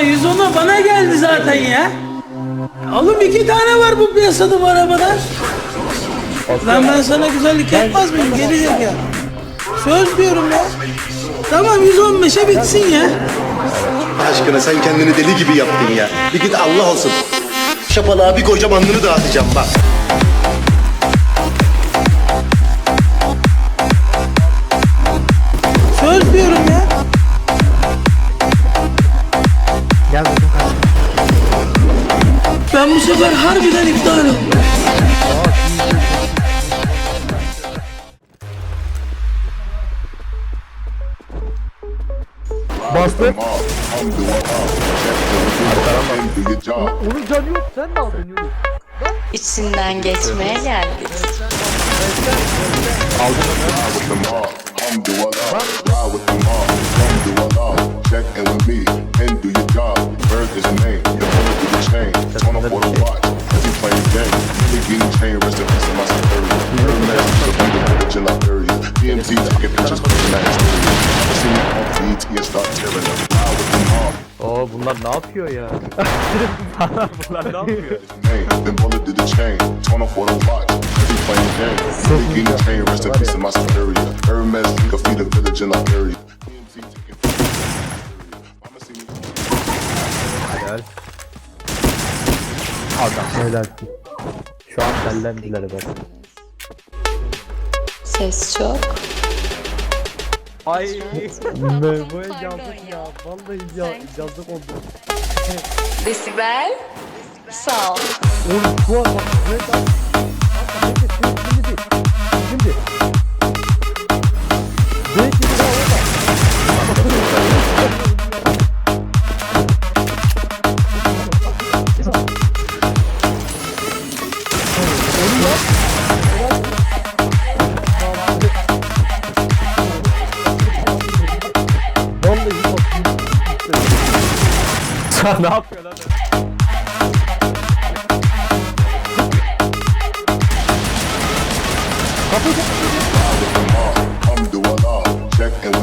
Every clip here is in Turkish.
araba bana geldi zaten ya. Oğlum iki tane var bu piyasada bu arabadan. Lan ben sana güzellik yapmaz mıyım? Gelecek ya. Söz diyorum ya. Tamam 115'e bitsin ya. Aşkına sen kendini deli gibi yaptın ya. Bir git Allah olsun. Şapalığa bir koyacağım alnını dağıtacağım bak. Gel bizim kardeşim. Ben bu sefer harbiden iptal oldum. Bastı. Onun canı yok. Sen ne aldın Yunus? İçinden geçmeye geldik. All. Come do all. Check in with me and do your is your name. Your bullet through the chain. Turn off for the watch. He playing game. Getting chain. Rest in peace of my superior. Man, so be the village in Liberia. DMT taking pictures for the night. I see me on and start tearing up. Ride with them all. Oo bunlar ne yapıyor ya? bunlar ne yapıyor? Then bullet to the chain. Torn off for the watch. As he playing game. Big getting chain. Rest in peace of my superior. Hermes, you feed the village in Liberia. Adam helal. Şu an dellendiler be. Ses çok. Ay. Merhaba yazdık ya. Vallahi ya, yazdık oldu. Desibel. Sağ ol. Oğlum şu an Vallahi bak. Sen ne yapıyorsun lan?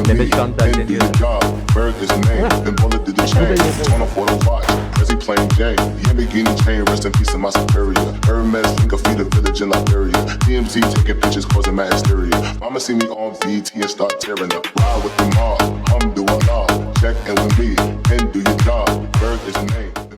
Me Mehmet Can and do delleniyor. your playing game. Lamborghini chain, rest in peace of my superior. Hermes, think of feed a village in Liberia. DMZ taking pictures, causing my hysteria. Mama see me on VT and start tearing up. Ride with the mob.